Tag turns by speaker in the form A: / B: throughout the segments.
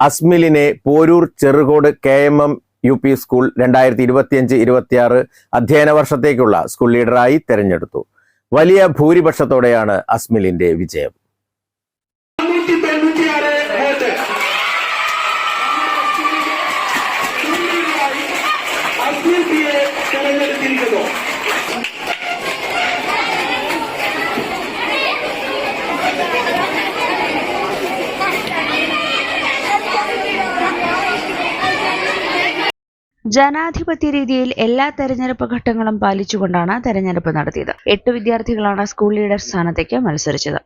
A: അസ്മിലിനെ Poroor Cherukode K M M U P school രണ്ടായിരത്തി ഇരുപത്തിയഞ്ച് ഇരുപത്തിയാറ് അധ്യയന വർഷത്തേക്കുള്ള സ്കൂൾ ലീഡറായി തെരഞ്ഞെടുത്തു വലിയ ഭൂരിപക്ഷത്തോടെയാണ് അസ്മിലിന്റെ വിജയം
B: തെരഞ്ഞെടുത്തിരിക്കുന്നു
C: ജനാധിപത്യ രീതിയിൽ എല്ലാ തെരഞ്ഞെടുപ്പ് ഘട്ടങ്ങളും പാലിച്ചുകൊണ്ടാണ് തെരഞ്ഞെടുപ്പ് നടത്തിയത്. എട്ട് വിദ്യാർത്ഥികളാണ് സ്കൂൾ ലീഡർ സ്ഥാനത്തേക്ക് മത്സരിച്ചത്.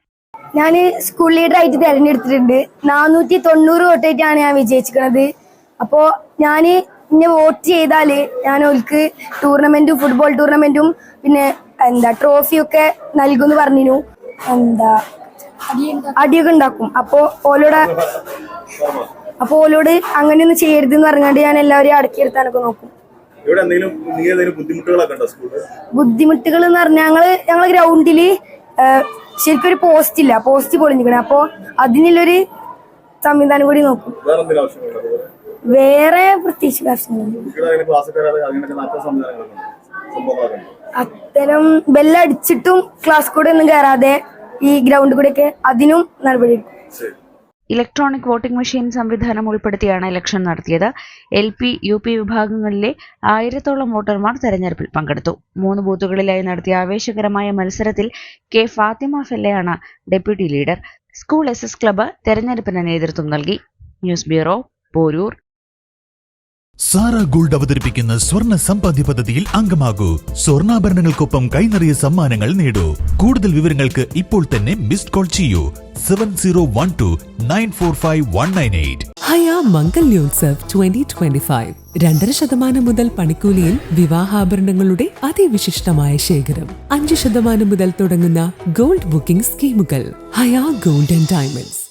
D: ഞാൻ സ്കൂൾ ലീഡർ ആയിട്ട് തെരഞ്ഞെടുത്തിട്ടുണ്ട്. നാനൂറ്റി തൊണ്ണൂറ് വോട്ടായിട്ടാണ് ഞാൻ വിജയിച്ചിരിക്കുന്നത്. അപ്പോ ഞാൻ ഇന്നെ വോട്ട് ചെയ്താൽ ഞാൻ ഓൽക്ക് ടൂർണമെന്റും ഫുട്ബോൾ ടൂർണമെന്റും പിന്നെ എന്താ ട്രോഫിയൊക്കെ നൽകുമെന്ന് പറഞ്ഞിരുന്നു എന്താ അടിയൊക്കെ ഉണ്ടാക്കും. അപ്പോ ഓലോട് അപ്പോ ഓലോട് അങ്ങനെയൊന്നും ചെയ്യരുതെന്ന് പറഞ്ഞാണ്ട് ഞാൻ എല്ലാവരെയും അടക്കിയെടുത്താനൊക്കെ നോക്കും.
E: ഇവിടെ എന്തെങ്കിലും നീ എന്തെങ്കിലും ബുദ്ധിമുട്ടുകളൊക്കെ ഉണ്ടോ സ്കൂളിൽ
D: ബുദ്ധിമുട്ടുകൾ എന്ന് പറഞ്ഞാൽ ഞങ്ങൾ ഞങ്ങളെ ഗ്രൗണ്ടിൽ ശരിക്കും ഒരു പോസ്റ്റ് ഇല്ല. പോസ്റ്റ് പൊളിഞ്ഞിരിക്കണേ. അപ്പോ അതിനുള്ളൊരു സംവിധാനം കൂടി നോക്കും.
E: വേറെ എന്തെങ്കിലും ആവശ്യങ്ങളുണ്ടോ
D: വേറെ പ്രത്യേകിച്ച് ആവശ്യമില്ല
E: കുട്ടികളെ അങ്ങനെ ക്ലാസ് കയറാതെ അങ്ങനെയൊക്കെ നാട്ട സംവിധാനങ്ങളൊക്കെ ഉണ്ടോ? സംഭവങ്ങളൊക്കെ ഉണ്ടോ?
D: അത്തരം ബെല്ലടിച്ചിട്ടും ക്ലാസ് കൂടെ ഒന്നും കയറാതെ ഈ ഗ്രൗണ്ട് കൂടെ ഒക്കെ അതിനും നടപടി
E: ശരി.
C: ഇലക്ട്രോണിക് വോട്ടിംഗ് മെഷീൻ സംവിധാനം ഉൾപ്പെടുത്തിയാണ് ഇലക്ഷൻ നടത്തിയത്. എൽ പി യു പി വിഭാഗങ്ങളിലെ ആയിരത്തോളം വോട്ടർമാർ തെരഞ്ഞെടുപ്പിൽ പങ്കെടുത്തു. മൂന്ന് ബൂത്തുകളിലായി നടത്തിയ ആവേശകരമായ മത്സരത്തിൽ K Fathima ഫെല്ലയാണ് deputy leader. School S S club തെരഞ്ഞെടുപ്പിന് നേതൃത്വം നൽകി. News bureau Poroor.
F: Sara gold അവതരിപ്പിക്കുന്ന സ്വർണ സമ്പാദ്യ പദ്ധതിയിൽ അംഗമാകൂ. സ്വർണാഭരണങ്ങൾക്കൊപ്പം കൈനറിയ സമ്മാനങ്ങൾ നേടൂ. കൂടുതൽ വിവരങ്ങൾക്ക് ഇപ്പോൾ തന്നെ മിസ്ഡ് കോൾ ചെയ്യൂ. Seven zero one two nine four five one nine eight.
G: Haya Mangalyotsav twenty twenty five. രണ്ടര ശതമാനം മുതൽ പണിക്കൂലിയിൽ വിവാഹാഭരണങ്ങളുടെ അതിവിശിഷ്ടമായ ശേഖരം. അഞ്ച് ശതമാനം മുതൽ തുടങ്ങുന്ന ഗോൾഡ് ബുക്കിംഗ് സ്കീമുകൾ. ഹയാ ഗോൾഡ് ആൻഡ് ഡയമണ്ട്സ്.